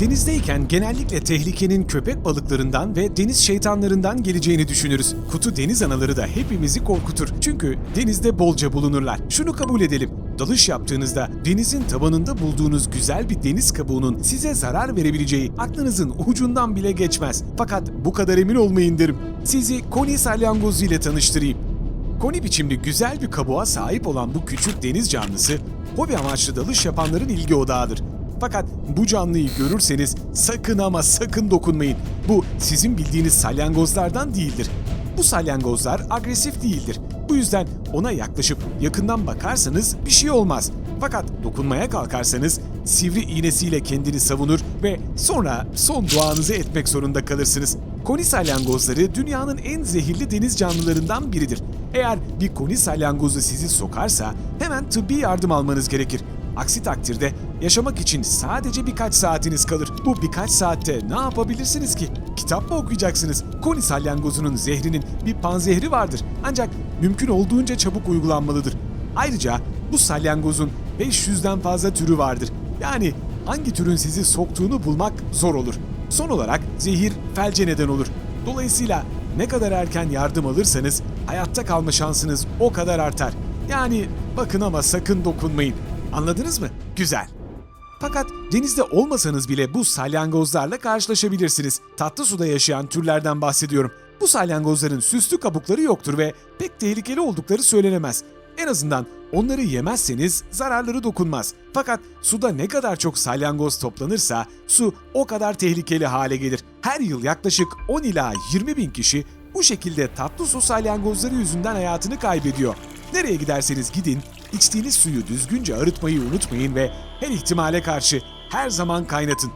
Denizdeyken genellikle tehlikenin köpek balıklarından ve deniz şeytanlarından geleceğini düşünürüz. Kutu deniz anaları da hepimizi korkutur. Çünkü denizde bolca bulunurlar. Şunu kabul edelim. Dalış yaptığınızda denizin tabanında bulduğunuz güzel bir deniz kabuğunun size zarar verebileceği aklınızın ucundan bile geçmez. Fakat bu kadar emin olmayın derim. Sizi koni salyangozu ile tanıştırayım. Koni biçimli güzel bir kabuğa sahip olan bu küçük deniz canlısı, hobi amaçlı dalış yapanların ilgi odağıdır. Fakat bu canlıyı görürseniz sakın ama sakın dokunmayın. Bu sizin bildiğiniz salyangozlardan değildir. Bu salyangozlar agresif değildir. Bu yüzden ona yaklaşıp yakından bakarsanız bir şey olmaz. Fakat dokunmaya kalkarsanız sivri iğnesiyle kendini savunur ve sonra son duanızı etmek zorunda kalırsınız. Koni salyangozları dünyanın en zehirli deniz canlılarından biridir. Eğer bir koni salyangozu sizi sokarsa hemen tıbbi yardım almanız gerekir. Aksi takdirde yaşamak için sadece birkaç saatiniz kalır. Bu birkaç saatte ne yapabilirsiniz ki? Kitap mı okuyacaksınız? Koni salyangozunun zehrinin bir panzehri vardır. Ancak mümkün olduğunca çabuk uygulanmalıdır. Ayrıca bu salyangozun 500'den fazla türü vardır. Yani hangi türün sizi soktuğunu bulmak zor olur. Son olarak zehir felce neden olur. Dolayısıyla ne kadar erken yardım alırsanız hayatta kalma şansınız o kadar artar. Yani bakın ama sakın dokunmayın. Anladınız mı? Güzel. Fakat denizde olmasanız bile bu salyangozlarla karşılaşabilirsiniz. Tatlı suda yaşayan türlerden bahsediyorum. Bu salyangozların süslü kabukları yoktur ve pek tehlikeli oldukları söylenemez. En azından onları yemezseniz zararları dokunmaz. Fakat suda ne kadar çok salyangoz toplanırsa su o kadar tehlikeli hale gelir. Her yıl yaklaşık 10 ila 20 bin kişi bu şekilde tatlı su salyangozları yüzünden hayatını kaybediyor. Nereye giderseniz gidin, içtiğiniz suyu düzgünce arıtmayı unutmayın ve her ihtimale karşı her zaman kaynatın.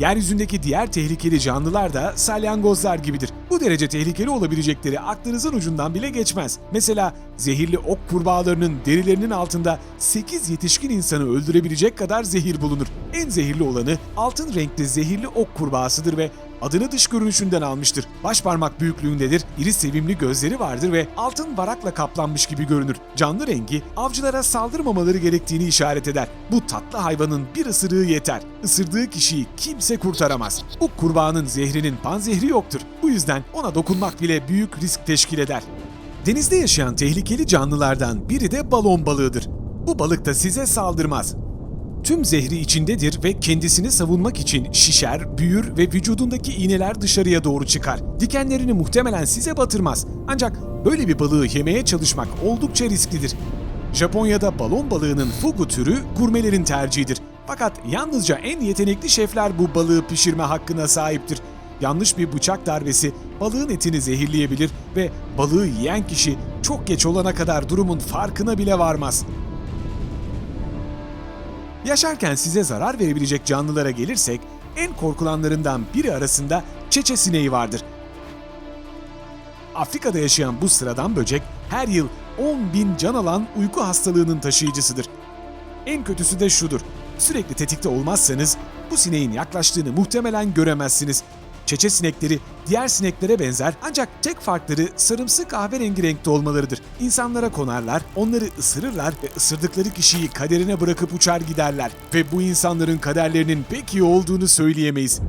Yeryüzündeki diğer tehlikeli canlılar da salyangozlar gibidir. Bu derece tehlikeli olabilecekleri aklınızın ucundan bile geçmez. Mesela zehirli ok kurbağalarının derilerinin altında 8 yetişkin insanı öldürebilecek kadar zehir bulunur. En zehirli olanı altın renkli zehirli ok kurbağasıdır ve adını dış görünüşünden almıştır. Baş parmak büyüklüğündedir, iri sevimli gözleri vardır ve altın varakla kaplanmış gibi görünür. Canlı rengi avcılara saldırmamaları gerektiğini işaret eder. Bu tatlı hayvanın bir ısırığı yeter. Isırdığı kişiyi kimse kurtaramaz. Bu kurbağanın zehrinin panzehri yoktur. Bu yüzden ona dokunmak bile büyük risk teşkil eder. Denizde yaşayan tehlikeli canlılardan biri de balon balığıdır. Bu balık da size saldırmaz. Tüm zehri içindedir ve kendisini savunmak için şişer, büyür ve vücudundaki iğneler dışarıya doğru çıkar. Dikenlerini muhtemelen size batırmaz. Ancak böyle bir balığı yemeye çalışmak oldukça risklidir. Japonya'da balon balığının fugu türü gurmelerin tercihidir. Fakat yalnızca en yetenekli şefler bu balığı pişirme hakkına sahiptir. Yanlış bir bıçak darbesi balığın etini zehirleyebilir ve balığı yiyen kişi çok geç olana kadar durumun farkına bile varmaz. Yaşarken size zarar verebilecek canlılara gelirsek, en korkulanlarından biri arasında çeçe sineği vardır. Afrika'da yaşayan bu sıradan böcek her yıl 10 bin can alan uyku hastalığının taşıyıcısıdır. En kötüsü de şudur. Sürekli tetikte olmazsanız bu sineğin yaklaştığını muhtemelen göremezsiniz. Çeçe sinekleri diğer sineklere benzer ancak tek farkları sarımsı kahverengi renkte olmalarıdır. İnsanlara konarlar, onları ısırırlar ve ısırdıkları kişiyi kaderine bırakıp uçar giderler. Ve bu insanların kaderlerinin pek iyi olduğunu söyleyemeyiz.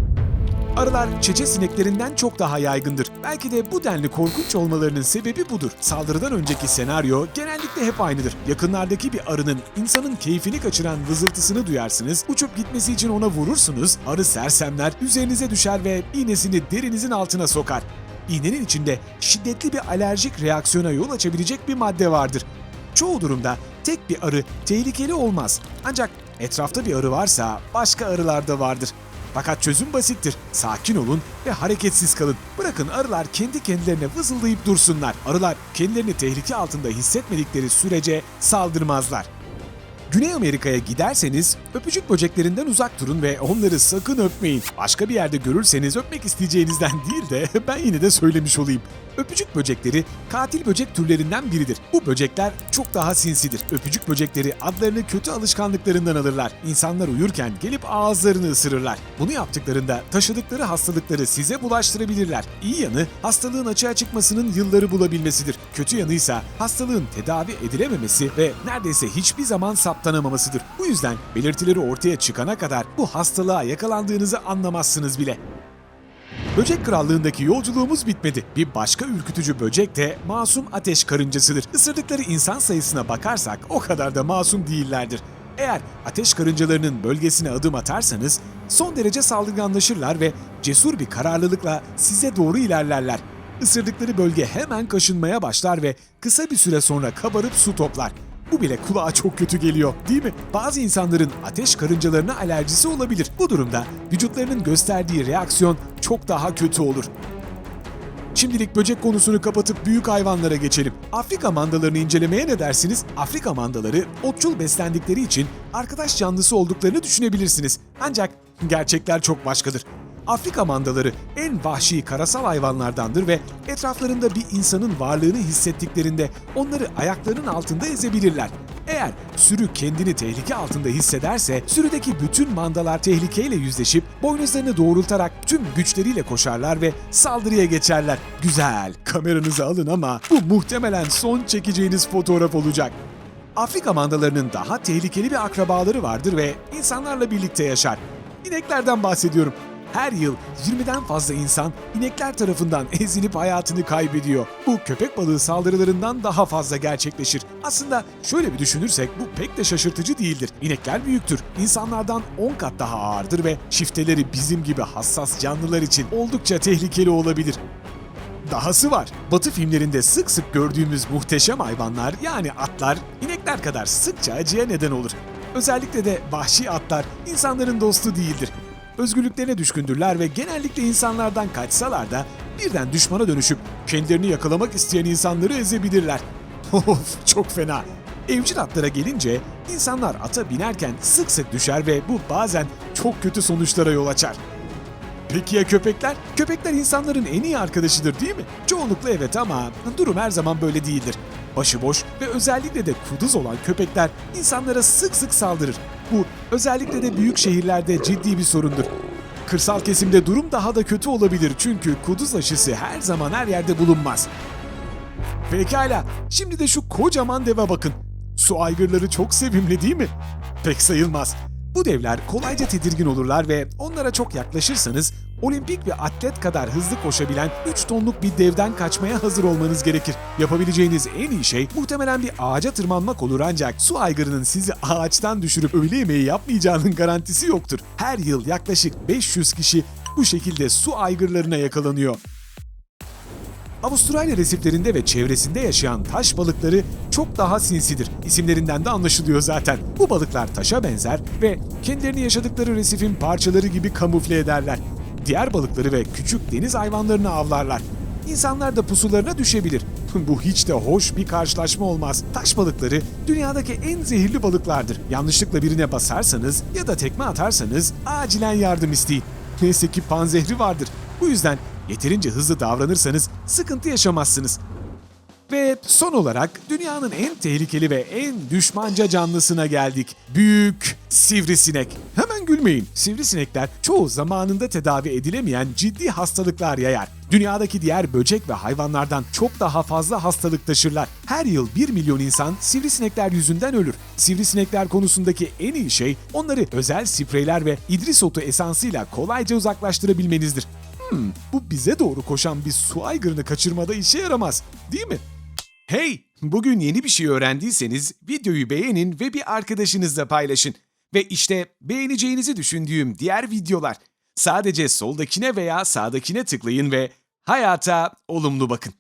Arılar çeçe sineklerinden çok daha yaygındır. Belki de bu denli korkunç olmalarının sebebi budur. Saldırıdan önceki senaryo genellikle hep aynıdır. Yakınlardaki bir arının insanın keyfini kaçıran vızıltısını duyarsınız, uçup gitmesi için ona vurursunuz, arı sersemler üzerinize düşer ve iğnesini derinizin altına sokar. İğnenin içinde şiddetli bir alerjik reaksiyona yol açabilecek bir madde vardır. Çoğu durumda tek bir arı tehlikeli olmaz. Ancak etrafta bir arı varsa başka arılar da vardır. Fakat çözüm basittir. Sakin olun ve hareketsiz kalın. Bırakın arılar kendi kendilerine vızıldayıp dursunlar. Arılar kendilerini tehlike altında hissetmedikleri sürece saldırmazlar. Güney Amerika'ya giderseniz öpücük böceklerinden uzak durun ve onları sakın öpmeyin. Başka bir yerde görürseniz öpmek isteyeceğinizden değil de ben yine de söylemiş olayım. Öpücük böcekleri katil böcek türlerinden biridir. Bu böcekler çok daha sinsidir. Öpücük böcekleri adlarını kötü alışkanlıklarından alırlar. İnsanlar uyurken gelip ağızlarını ısırırlar. Bunu yaptıklarında taşıdıkları hastalıkları size bulaştırabilirler. İyi yanı hastalığın açığa çıkmasının yılları bulabilmesidir. Kötü yanıysa hastalığın tedavi edilememesi ve neredeyse hiçbir zaman saptanmaması saptanamamasıdır. Bu yüzden belirtileri ortaya çıkana kadar bu hastalığa yakalandığınızı anlamazsınız bile. Böcek krallığındaki yolculuğumuz bitmedi. Bir başka ürkütücü böcek de masum ateş karıncasıdır. Isırdıkları insan sayısına bakarsak o kadar da masum değillerdir. Eğer ateş karıncalarının bölgesine adım atarsanız son derece saldırganlaşırlar ve cesur bir kararlılıkla size doğru ilerlerler. Isırdıkları bölge hemen kaşınmaya başlar ve kısa bir süre sonra kabarıp su toplar. Bu bile kulağa çok kötü geliyor değil mi? Bazı insanların ateş karıncalarına alerjisi olabilir. Bu durumda vücutlarının gösterdiği reaksiyon çok daha kötü olur. Şimdilik böcek konusunu kapatıp büyük hayvanlara geçelim. Afrika mandalarını incelemeye ne dersiniz? Afrika mandaları otçul beslendikleri için arkadaş canlısı olduklarını düşünebilirsiniz. Ancak gerçekler çok başkadır. Afrika mandaları en vahşi karasal hayvanlardandır ve etraflarında bir insanın varlığını hissettiklerinde onları ayaklarının altında ezebilirler. Eğer sürü kendini tehlike altında hissederse sürüdeki bütün mandalar tehlikeyle yüzleşip boynuzlarını doğrultarak tüm güçleriyle koşarlar ve saldırıya geçerler. Güzel, kameranızı alın ama bu muhtemelen son çekeceğiniz fotoğraf olacak. Afrika mandalarının daha tehlikeli bir akrabaları vardır ve insanlarla birlikte yaşar. İneklerden bahsediyorum. Her yıl 20'den fazla insan inekler tarafından ezilip hayatını kaybediyor. Bu köpek balığı saldırılarından daha fazla gerçekleşir. Aslında şöyle bir düşünürsek bu pek de şaşırtıcı değildir. İnekler büyüktür, insanlardan 10 kat daha ağırdır ve çifteleri bizim gibi hassas canlılar için oldukça tehlikeli olabilir. Dahası var. Batı filmlerinde sık sık gördüğümüz muhteşem hayvanlar yani atlar inekler kadar sıkça acıya neden olur. Özellikle de vahşi atlar insanların dostu değildir. Özgürlüklerine düşkündürler ve genellikle insanlardan kaçsalar da birden düşmana dönüşüp kendilerini yakalamak isteyen insanları ezebilirler. Of çok fena. Evcil atlara gelince insanlar ata binerken sık sık düşer ve bu bazen çok kötü sonuçlara yol açar. Peki ya köpekler? Köpekler insanların en iyi arkadaşıdır değil mi? Çoğunlukla evet ama durum her zaman böyle değildir. Başıboş ve özellikle de kuduz olan köpekler insanlara sık sık saldırır. Bu özellikle de büyük şehirlerde ciddi bir sorundur. Kırsal kesimde durum daha da kötü olabilir çünkü kuduz aşısı her zaman her yerde bulunmaz. Pekala, şimdi de şu kocaman deve bakın. Su aygırları çok sevimli değil mi? Pek sayılmaz. Bu devler kolayca tedirgin olurlar ve onlara çok yaklaşırsanız olimpik bir atlet kadar hızlı koşabilen 3 tonluk bir devden kaçmaya hazır olmanız gerekir. Yapabileceğiniz en iyi şey muhtemelen bir ağaca tırmanmak olur ancak su aygırının sizi ağaçtan düşürüp öğle yemeği yapmayacağının garantisi yoktur. Her yıl yaklaşık 500 kişi bu şekilde su aygırlarına yakalanıyor. Avustralya resiflerinde ve çevresinde yaşayan taş balıkları çok daha sinsidir. İsimlerinden de anlaşılıyor zaten. Bu balıklar taşa benzer ve kendilerini yaşadıkları resifin parçaları gibi kamufle ederler. Diğer balıkları ve küçük deniz hayvanlarını avlarlar. İnsanlar da pusularına düşebilir. Bu hiç de hoş bir karşılaşma olmaz. Taş balıkları dünyadaki en zehirli balıklardır. Yanlışlıkla birine basarsanız ya da tekme atarsanız acilen yardım isteyin. Neyse ki panzehri vardır. Bu yüzden yeterince hızlı davranırsanız sıkıntı yaşamazsınız. Ve son olarak dünyanın en tehlikeli ve en düşmanca canlısına geldik. Büyük sivrisinek. Hemen gülmeyin. Sivrisinekler çoğu zamanında tedavi edilemeyen ciddi hastalıklar yayar. Dünyadaki diğer böcek ve hayvanlardan çok daha fazla hastalık taşırlar. Her yıl 1 milyon insan sivrisinekler yüzünden ölür. Sivrisinekler konusundaki en iyi şey onları özel spreyler ve idris otu esansıyla kolayca uzaklaştırabilmenizdir. Hmm, bu bize doğru koşan bir su aygırını kaçırmada işe yaramaz, değil mi? Hey, bugün yeni bir şey öğrendiyseniz videoyu beğenin ve bir arkadaşınızla paylaşın. Ve işte beğeneceğinizi düşündüğüm diğer videolar. Sadece soldakine veya sağdakine tıklayın ve hayata olumlu bakın.